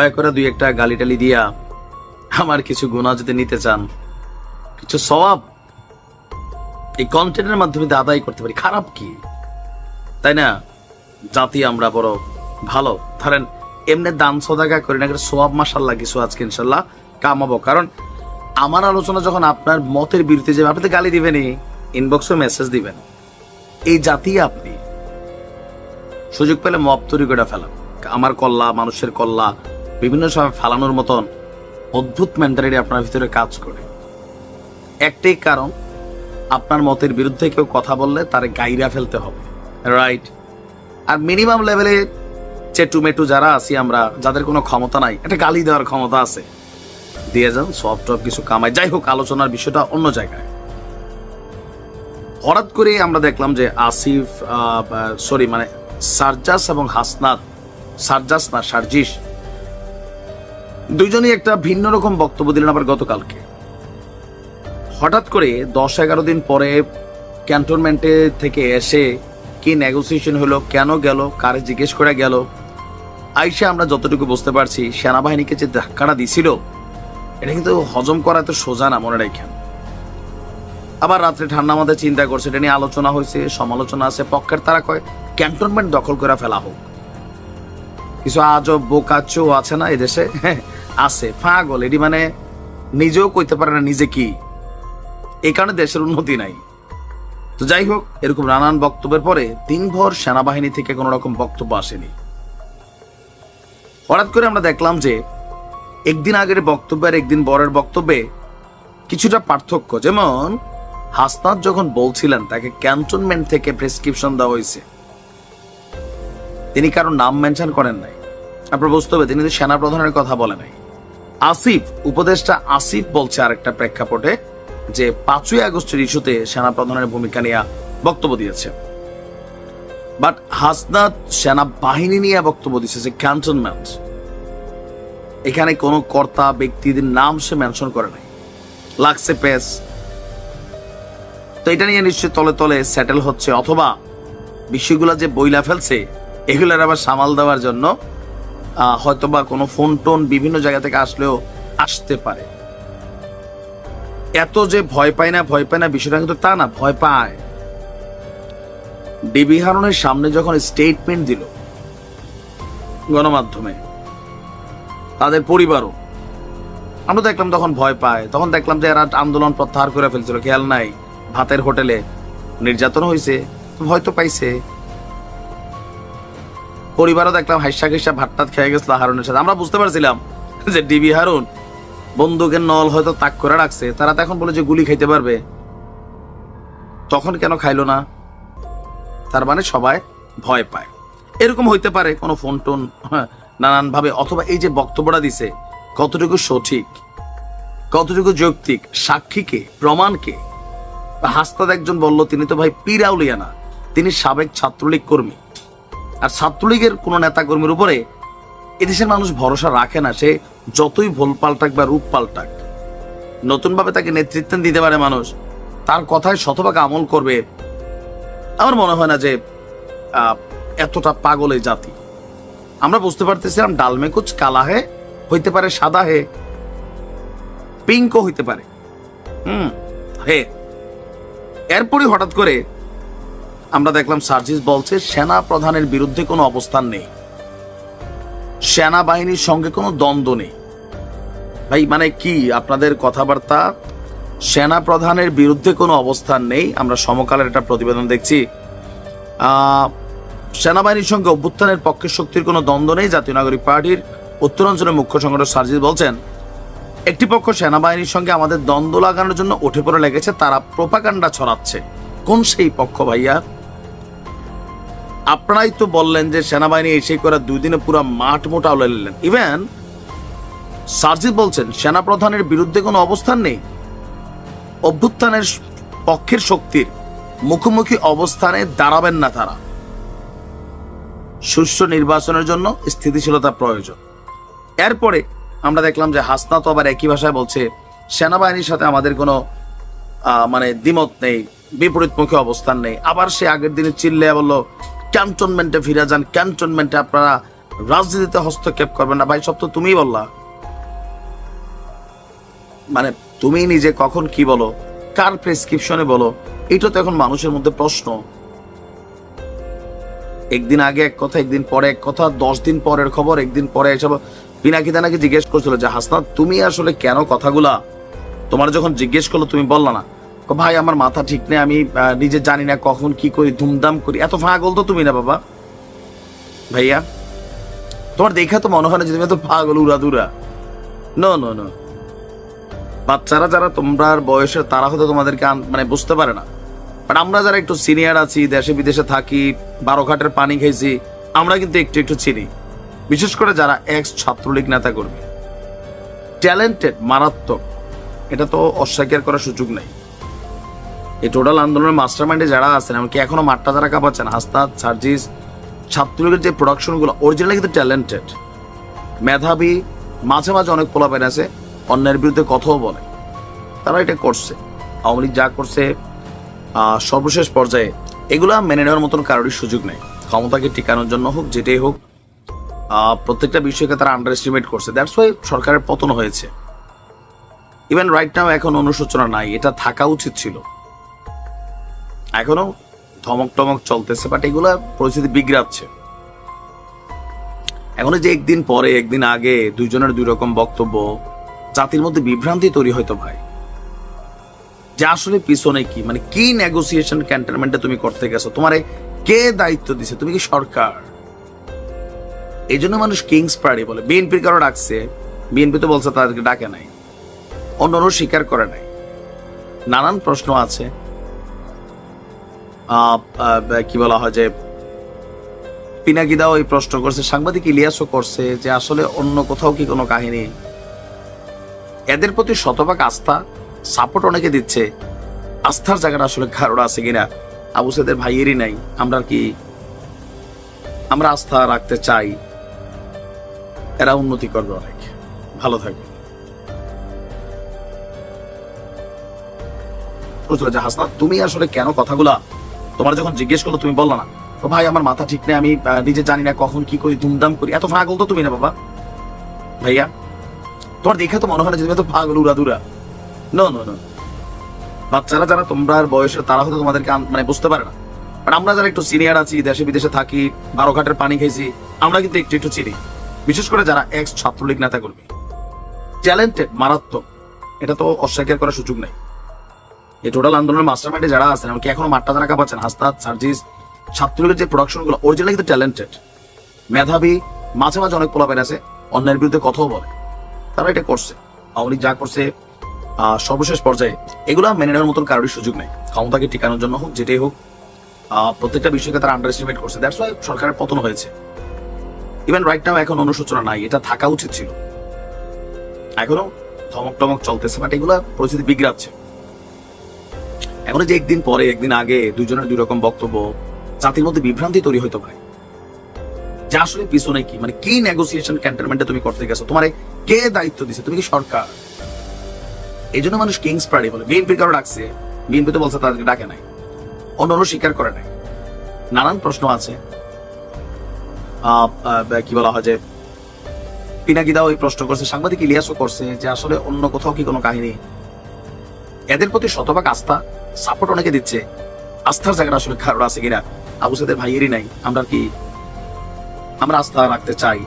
দয়া করে দুই একটা গালি টালি দিয়া আমার কিছু গুণা যদি নিতে চান, কিছু সবাব এই কন্টেন্টের মাধ্যমে আদায় করতে পারি। খারাপ কি? তাই না? জাতি আমরা বড় ভালো। ধরেন, এমনি দান সদাগা করি না সোয়াব মাসাল্লাহ কিছু আজকে ইনশাল্লাহ কামাবো। কারণ আমার আলোচনা যখন আপনার মতের বিরুদ্ধে যাবে, আপনি তো গালি দিবেনই ইনবক্সে মেসেজ দিবেন। এই জাতি আপনি, সুযোগ পেলে মপ তৈরি করে ফেলান। আমার কল্লা, মানুষের কল্লা বিভিন্ন সময় ফেলানোর মতন অদ্ভুত মেন্টালিটি আপনার ভিতরে কাজ করে। একটাই কারণ, আপনার মতের বিরুদ্ধে কেউ কথা বললে তার গাইরা ফেলতে হবে। রাইট আর মিনিমাম লেভেলে চেটু মেটু যারা আছি আমরা, যাদের কোনো ক্ষমতা নাই, একটা গালি দেওয়ার ক্ষমতা আছে, দিয়ে যান, সব টপ কিছু কামায় যাই হোক, আলোচনার বিষয়টা অন্য জায়গায়। হঠাৎ করে আমরা দেখলাম যে আসিফ সরি মানে সার্জাস এবং হাসনাত, সার্জাস না, সার্জিস দুইজনই একটা ভিন্ন রকম বক্তব্য দিলেন আবার গতকালকে। হঠাৎ করে দশ এগারো দিন পরে ক্যান্টনমেন্টে থেকে এসে কি নেগোসিয়েশন হলো, কেন গেল, কারে জিজ্ঞেস করে গেল, আইসা আমরা যতটুকু বুঝতে পারছি সেনাবাহিনীকে যে ধাক্কাটা দিছিল, এটা কিন্তু হজম করা তো সোজা না, মনে রাখেন। আবার রাত্রে ঠান্ডা মাথায় চিন্তা করছে, এটা নিয়ে আলোচনা হয়েছে, সমালোচনা আছে, পক্ষের তারা কয়, ক্যান্টনমেন্ট দখল করে ফেলা হোক। কিছু আজব বোকাচো আছে না এদেশে? আছে। ফাগল এটি মানে নিজেও কইতে পারে না নিজে কি। এই কারণে দেশের উন্নতি নাই। তো যাই হোক, এরকম নানান বক্তব্যের পরে দিনভর সেনাবাহিনী থেকে কোনো রকম বক্তব্য আসেনি। হঠাৎ করে আমরা দেখলাম যে, একদিন আগের বক্তব্য আর একদিন বরের বক্তব্যে কিছুটা পার্থক্য। যেমন, হাসনাত যখন বলছিলেন, তাকে ক্যান্টনমেন্ট থেকে প্রেসক্রিপশন দেওয়া হয়েছে। তিনি কারও নাম মেনশন করেন নাই। আপনার বুঝতে হবে, তিনি সেনা প্রধানের কথা বলে নাই। আসিফ, উপদেষ্টা আসিফ বলছে আরেকটা প্রেক্ষাপটে যে পাঁচই আগস্টের ইস্যুতে সেনা প্রধানের ভূমিকা নিয়ে বক্তব্য দিয়েছে। বাট হাসনাত সেনা বাহিনী নিয়ে বক্তব্য দিচ্ছে যে ক্যান্টনমেন্ট, এখানে কোনো কর্তা ব্যক্তিদের নাম সে মেনশন করে নাই। লাগছে পেস। তো এটা নিয়ে নিশ্চয়ই তলে তলে সেটেল হচ্ছে, অথবা বিষয়গুলো যে বইলা ফেলছে এগুলোর আবার সামাল দেওয়ার জন্য হয়তোবা কোনো ফোন টোন বিভিন্ন জায়গা থেকে আসলেও আসতে পারে। এত যে ভয় পায় না, ভয় পায় না বিষয়টা কিন্তু তা না, ভয় পায়। ডিবি হারনের সামনে যখন স্টেটমেন্ট দিল গণমাধ্যমে, তাদের পরিবারও, আমরা দেখলাম তখন ভয় পায়। তখন দেখলাম যে এরা আন্দোলন প্রত্যাহার করে ফেলছিল, খেয়াল নাই, ভাতের হোটেলে নির্যাতন হয়েছে হয়তো পাইছে। পরিবারও দেখলাম হাইসা ঘিসা ভাতটাত খেয়ে গেছিল হারুনের সাথে। আমরা বুঝতে পারছিলাম যে ডিবি হারুন বন্দুকের নল হয়তো তাক করে রাখছে। তারা তো এখন বলে যে গুলি খাইতে পারবে। তখন কেন খাইলো না? তার মানে সবাই ভয় পায়। এরকম হইতে পারে কোনো ফোন টোন নানান ভাবে অথবা এই যে বক্তব্যটা দিছে, কতটুকু সঠিক, কতটুকু যৌক্তিক সাক্ষীকে প্রমাণকে হাস্তাদ একজন বলল, তিনি তো ভাই পিরাউলিয়া না, তিনি সাবেক ছাত্রলীগ কর্মী। আর ছাত্রলীগের কোনো নেতা কর্মীর উপরে এদেশের মানুষ ভরসা রাখে না, সে যতই ভুল পাল্টাক বা রূপ পাল্টাক, নতুনভাবে তাকে নেতৃত্ব দিতে পারে মানুষ, তার কথায় শতভাগ আমল করবে। আমার মনে হয় না যে এতটা পাগল এই জাতি। আমরা বুঝতে পারতেছিলাম ডালমে কুচ কালা হে হইতে পারে সাদা হে, পিঙ্কও হইতে পারে। হুম, হে। এরপরই হঠাৎ করে আমরা দেখলাম সার্জিস বলছে সেনা প্রধানের বিরুদ্ধে কোনো অবস্থান নেই। সেনাবাহিনীর সঙ্গে কোনো দ্বন্দ্ব নেই। ভাই মানে কি, আপনাদের কথাবার্তা? সেনা প্রধানের বিরুদ্ধে কোনো অবস্থান নেই। আমরা সমকালের একটা প্রতিবেদন দেখছি। সেনাবাহিনীর সঙ্গে অভ্যুত্থানের পক্ষে শক্তির কোনো দ্বন্দ্ব নেই। জাতীয় নাগরিক পার্টির উত্তরাঞ্চলের মুখ্য সংগঠক সার্জিস বলছেন, একটি পক্ষ সেনাবাহিনীর সঙ্গে আমাদের দ্বন্দ্ব লাগানোর জন্য উঠে পড়ে লেগেছে, তারা প্রোপাকাণ্ডা ছড়াচ্ছে। কোন সেই পক্ষ ভাইয়া? আপনারাই তো বললেন যে সেনাবাহিনী এসে করে দুই দিনে পুরো মাঠ মোটা নিলেন। ইভেন সার্জিস বলছেন সেনা প্রধানের বিরুদ্ধে কোনো অবস্থান নেই। অভ্যুত্থানের পক্ষের শক্তির মুখোমুখি অবস্থানে দাঁড়াবেন না তারা। সুষ্ঠু নির্বাচনের জন্য স্থিতিশীলতা প্রয়োজন। এরপরে আমরা দেখলাম যে হাসনা তো আবার একই ভাষায় বলছে, সেনাবাহিনীর সাথে আমাদের কোনো মানে দ্বিমত নেই, বিপরীতমুখী অবস্থান নেই। আবার সে আগের দিনে চিল্লে বলল ক্যান্টনমেন্টে ফিরে যান, ক্যান্টনমেন্টে আপনারা রাজনীতিতে হস্তক্ষেপ করবে না। ভাই, সব তো তুমিই বললা। মানে তুমি নিজে কখন কি বলো, কার প্রেসক্রিপশনে বলো, এটা তো এখন মানুষের মধ্যে প্রশ্ন। একদিন আগে এক কথা, একদিন পরে এক কথা, দশ দিন পরের খবর, একদিন পরে এসব। পিনাকিদা নাকি জিজ্ঞেস করছিল যে, হাসনাত, তুমি আসলে কেন কথাগুলা? তোমার যখন জিজ্ঞেস করল, তুমি বললা না। ভাই, আমার মাথা ঠিক নেই, আমি নিজে জানি না কখন কি করি, ধুমধাম করি। এত পাগল তো তুমি না, বাবা। ভাইয়া, তোমার দেখা তো মনে হয় না যে তুমি এত পাগল উড়া দুরা নো নো নো বাচ্চারা যারা তোমরার বয়সে, তারা হয়তো তোমাদেরকে মানে বুঝতে পারে না। বাট আমরা যারা একটু সিনিয়র আছি, দেশে, বিদেশে থাকি বারো ঘাটের পানি খাইছি আমরা কিন্তু একটু একটু চিনি। বিশেষ করে যারা এক্স ছাত্রলীগ নেতা করবে ট্যালেন্টেড মারাত্মক। এটা তো অস্বীকার করার সুযোগ নেই। এই টোটাল আন্দোলনের মাস্টার মাইন্ডে যারা আছেন, এমনকি এখনও মাঠটা যারা কাঁপাচ্ছেন হাস্তাদ সার্জিস, ছাত্রলীগের যে প্রোডাকশনগুলো অরিজিনালি কিন্তু ট্যালেন্টেড মেধাবী, মাঝে মাঝে অনেক পোলাপেন আছে, অন্যের বিরুদ্ধে কথাও বলে। তারা এটা করছে। আওয়ামী লীগ যা করছে সর্বশেষ পর্যায়ে এগুলা মেনে নেওয়ার মতন কারোরই সুযোগ নেই। ক্ষমতাকে টিকানোর জন্য হোক, যেটাই হোক প্রত্যেকটা বিষয়কে তারা আন্ডার এস্টিমেট করছে। দ্যাটস ওয়াই সরকারের পতন হয়েছে। ইভেন রাইট নাও এখন অনুশোচনা নাই, এটা থাকা উচিত ছিল। এখনও ধমক টমক চলতেছে বাট এগুলা পরিস্থিতি বিগড়াচ্ছে। এখন যে একদিন পরে, একদিন আগে দুইজনের দুই রকম বক্তব্য, জাতির মধ্যে বিভ্রান্তি তৈরি হয়তো ভাই। যে আসলে পিছনে কি? মানে কি নেগোসিয়েশন ক্যান্টনমেন্টে তুমি করতে গেছো? তোমারে কে দায়িত্ব দিছে? তুমি কি সরকার? এই জন্য মানুষ কিংস পার্টি বলে। বিএনপির কারও ডাকছে বিএনপি তো বলছে তাদেরকে ডাকে নাই। অন্যরা স্বীকার করে নাই। নানান প্রশ্ন আছে। কি বলা হয় যে, পিনাকিদাও এই প্রশ্ন করছে, সাংবাদিক ইলিয়াসও করছে যে আসলে অন্য কোথাও কি কোনো কাহিনী? এদের প্রতি শতভাগ আস্থা সাপোর্ট অনেকে দিচ্ছে। আস্থার জায়গাটা আসলে কারোর আছে কিনা? আবু সাদের ভাইয়েরই নাই। আমরা কি, আমরা আস্থা রাখতে চাই। এরা উন্নতি করবে অনেক। ভালো থাকবে তুমি আসলে কেন কথাগুলা তোমার যখন জিজ্ঞেস করল, তুমি বললা না। তো ভাই, আমার মাথা ঠিক নেই, আমি নিজে জানি না কখন কি করি, ধুমধাম করি। এত পাগল তো তুমি না, বাবা। ভাইয়া, তোমার দেখে তো মনে হয় না যে তুমি এত পাগল উড়া দুরা নো নো নো বাচ্চারা যারা তোমরার বয়সের, তারা হয়তো তোমাদেরকে মানে বুঝতে পারে না। বাট আমরা যারা একটু সিনিয়র আছি দেশে বিদেশে থাকি, বারো ঘাটের পানি খেয়েছি আমরা কিন্তু একটু একটু চিনি। বিশেষ করে যারা এক্স ছাত্রলীগ নেতা করবে ট্যালেন্টেড মারাত্মক। এটা তো অস্বীকার করার সুযোগ নেই। এই টোটাল আন্দোলনের মাস্টার মাইন্ডে যারা আছেন, এমনকি এখনও মাঠটা যারা কাঁপাচ্ছেন হাস্তাদ সার্জিস, ছাত্রলীগের যে প্রোডাকশনগুলো অরিজিনালি কিন্তু ট্যালেন্টেড মেধাবী, মাঝে মাঝে অনেক পোলাপেন আছে, অন্যের বিরুদ্ধে কথাও বলে। তারা এটা করছে। আওয়ামী যা করছে সর্বশেষ পর্যায়ে, এগুলা মেনে নেওয়ার মতন কারোরই সুযোগ নেই। ক্ষমতাকে টিকানোর জন্য হোক, যেটাই হোক প্রত্যেকটা বিষয়কে তারা আন্ডার এস্টিমেট করছে। দ্যাটস ওয়াই সরকারের পতন হয়েছে। ইভেন রাইট নাও এখন অনুশোচনা নাই, এটা থাকা উচিত ছিল। এখনও ধমক টমক চলতেছে বাট এগুলা পরিস্থিতি বিগড়াচ্ছে। এখন যে একদিন পরে, একদিন আগে দুজনের দুই রকম বক্তব্য, জাতির মধ্যে বিভ্রান্তি তৈরি হইতে পারে। যে আসলে পিছনে কি? মানে কি নেগোসিয়েশন ক্যান্টনমেন্টে তুমি করতে গেছো? তোমার কে দায়িত্ব দিছে? তুমি কি সরকার? এই জন্য মানুষ কিংস পার্টি বলে। বিএনপির কারও ডাকছে বিএনপি তো বলছে তাদেরকে ডাকে নাই। অন্যরা স্বীকার করে নাই। নানান প্রশ্ন আছে। কি বলা হয় যে পিনাকিদাও এই প্রশ্ন করছে, সাংবাদিক ইলিয়াসও করছে যে আসলে অন্য কোথাও কি কোনো কাহিনী? এদের প্রতি শতভাগ আস্থা সাপোর্ট অনেকে দিচ্ছে। আস্থার জায়গাটা আসলে কারোর আছে কিনা? আবু সাদের ভাইয়েরই নাই। আমরা কি আমরা আস্থা রাখতে চাই?